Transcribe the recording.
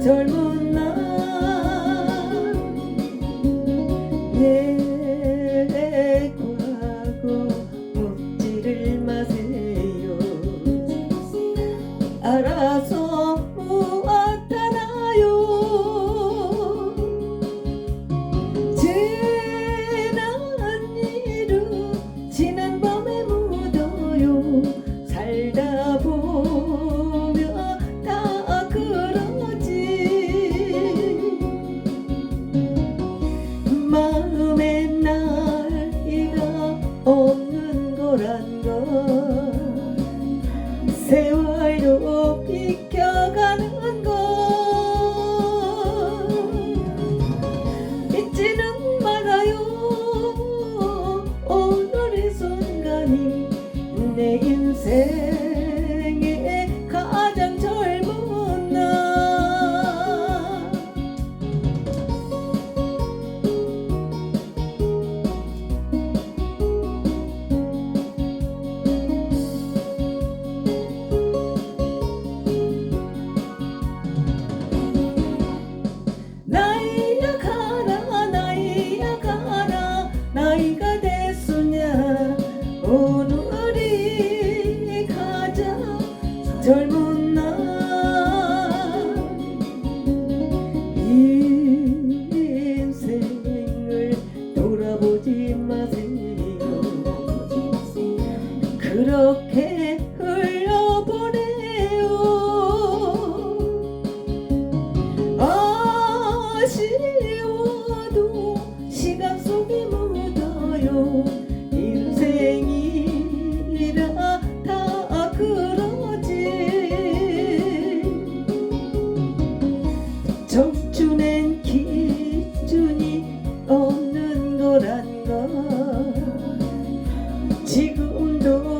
젊은 세월로 비켜가는 것. 잊지는 말아요. 오늘의 순간이 내 인생. 나이가 됐으냐? 오늘이 가자. 젊은 날. 인생을 돌아보지 마세요. 그렇게 인생이 이렇다 그러지. 청춘엔 기준이 없는 거란 걸 지금도